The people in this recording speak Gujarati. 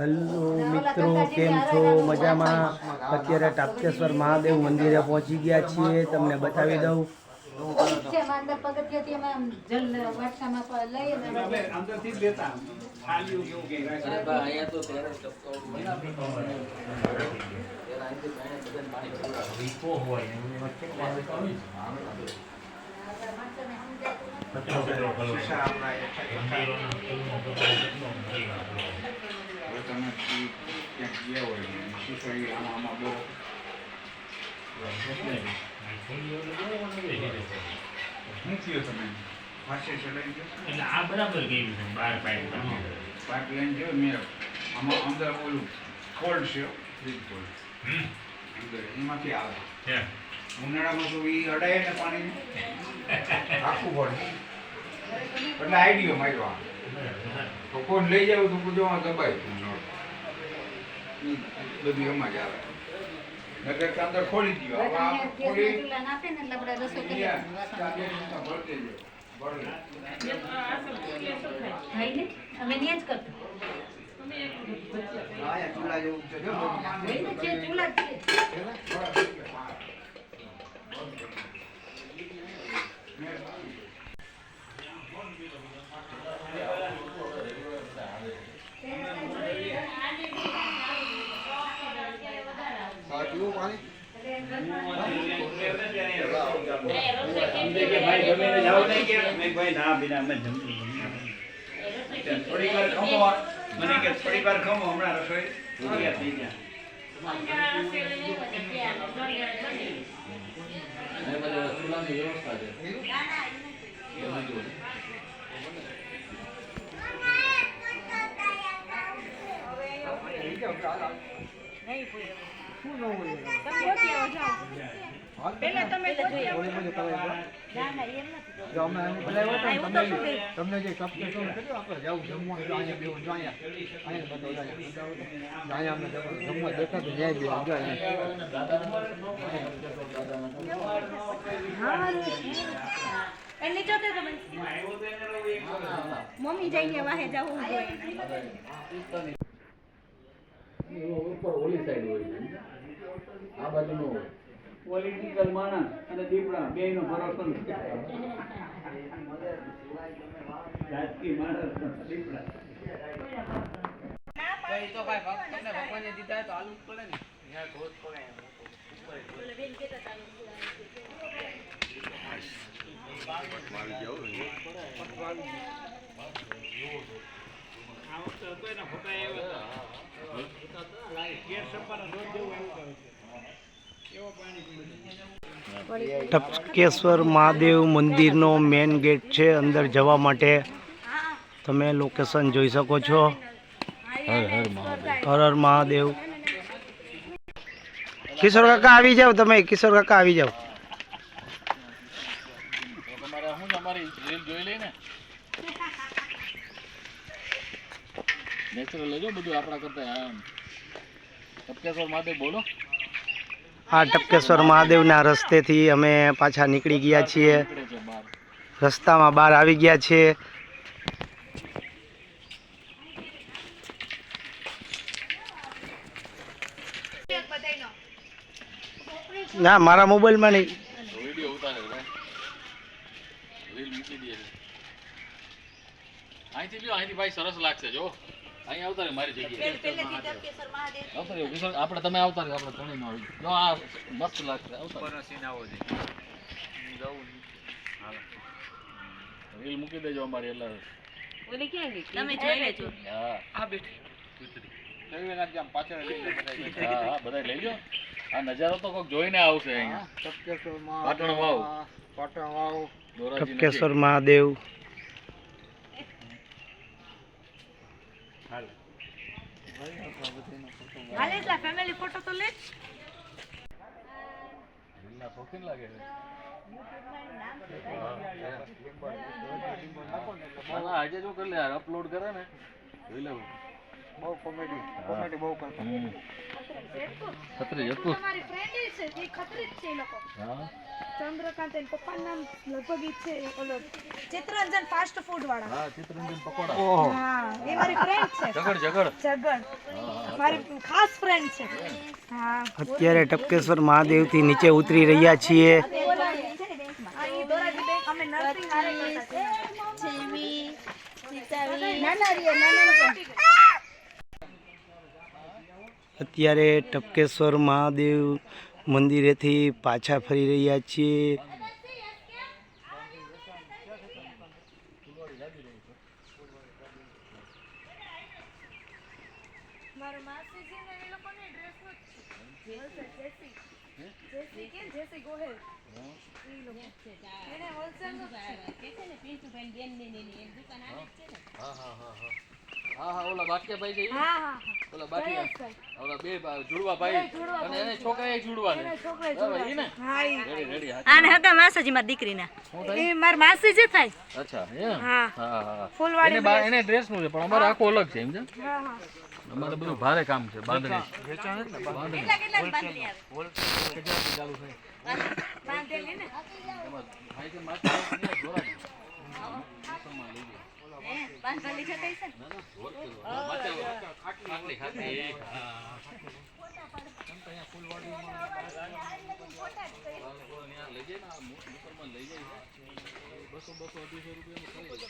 હેલો, મિત્રો, કેમ છો? મજામાં? અત્યારે ટાપકેશ્વર મહાદેવ મંદિરે પહોંચી ગયા છીએ. તમને બતાવી દઉં. છે એમાં અંદર પગથિયાથી અમે આમ જલ વાટકામાં પ- લઈ અને શું થયું તમે ફાંસી ચડાઈ ગયો એટલે આ બરાબર ગયું છે બાર પાઇપ પાઇપ લાઈન જો મેં આમાં અંદર ઓલું કોલ્ડ છે ફ્રીજ કોલ્ડ અંદર એમાંથી આવે છે ઉનાળામાં તો એ અડાય ને પાણી આખું પડે એટલે આઈડિયો માર્યો તો કોણ લઈ જાવ તો પૂછો દબાય ઈ બધું એમાં જ આવે નગર કાંદર ખોલી દીધો. ખોલી ચૂલા ને એટલે આપણે રસોઈ ભરી દેજો ત્યાં જ કરતા ભાઈ ને જે ચૂલા જ છે વાર ખમો. મને કે થોડીક વાર ખમો હમણાં રસોઈ થઈ જાય તમને જે કપ કે શું કર્યું આપણે જાવું જમવા એટલે અહીંયા બેહું જો અહીંયા અહીંયા બધો અહીંયા અમને જમવા દેખા તો ન્યાય બેહું જો અહીંયા એની જોતે તમે મમ્મી જઈને વાહે જવું જોઈએ પોલિટિકલ માણસ અને દીપડા બે નો ફરક માણસ દીપડા. આ છે એવો ટપકેશ્વર મહાદેવ મંદિરનો મેઇન ગેટ છે. અંદર જવા માટે તમે લોકેશન જોઈ શકો છો. હર હર મહાદેવ. કિશોર કાકા આવી જાઓ તમે. કિશોર કાકા આવી ને નેચરલ બધું આપણા કરતા ટપકેશ્વર મહાદેવ બોલો. આ ટપકેશ્વર મહાદેવના રસ્તેથી અમે પાછા નીકળી ગયા છીએ. રસ્તામાં બહાર આવી ગયા છીએ ના, મારા મોબાઈલમાં નહીં. અહીંથી લ્યો ભાઈ સરસ લાગશે, જો. અહીં આવતા મારી જગ્યાએ. આપણે તમે આવતા રહ્યો આપણે ત્રણેય નો આવી જો આ મસ્ત લાગશે આવતા રહ્યો. રીલ મૂકી દેજો અમારી એટલે તમે જોઈ લેજો. હા. હા હા બધા લઈ લો આ નજારો તો કોઈક જોઈને આવશે અહીંયા. પાટણ વાવ. પાટણ વાવ મહાદેવ. હાલે. એટલા ફેમિલી ફોટો તો લે. રીલના શોખીન લાગે છે? ના, ના, આજે જો કરી લે અપલોડ કરે ને. જોઈ લેવું બહુ કોમેડી કોમેડી બહુ કરતા. હમ. ખત્રી હતું મારી ફ્રેન્ડ છે એ ખતરી છે એ લોકો. હા. ચંદ્રકાંત એના પપ્પાનું નામ લગભગ ઈ છે ઓલો ચિત્તરંજન ફાસ્ટ ફૂડ વાળા. હા ચિત્તરંજન પકોડા. હા એ મારી ફ્રેન્ડ છે. જગડ જગડ જગન મારી ખાસ ફ્રેન્ડ છે. હા. અત્યારે ટપકેશ્વર મહાદેવથી નીચે ઉતરી રહ્યા છીએ. આ ઈ અમે નર્સિંગ આરે કરતા છીએ નાના રે નાના રે અત્યારે ટપકેશ્વર મહાદેવ મંદિરેથી પાછા ફરી રહ્યા છીએ. હા? હા? હા હા હા હા. ઓલા બાકિયાભાઈ છે હા હા. ઓલા બાકિયા ઓલા બે જુડવા ભાઈ અને એને છોકરા એક જુડવા છે છોકરા ને હા રેડી રેડી હા. આને હતા માસાજી મારી દીકરીના એ માર માસી જે થાય અચ્છા એમ હા. હા હા ફૂલવાડી એને એને ડ્રેસનું છે પણ અમારે આખો અલગ છે સમજ્યા હા હા અમારે બધું ભારે કામ છે બાંધણી બાંધણી કેટલા કેટલા બાંધણી આવે બાંધેલી ને ભાઈ કે માથે ને બસો બસો અઢીસો રૂપિયા ખરીદે.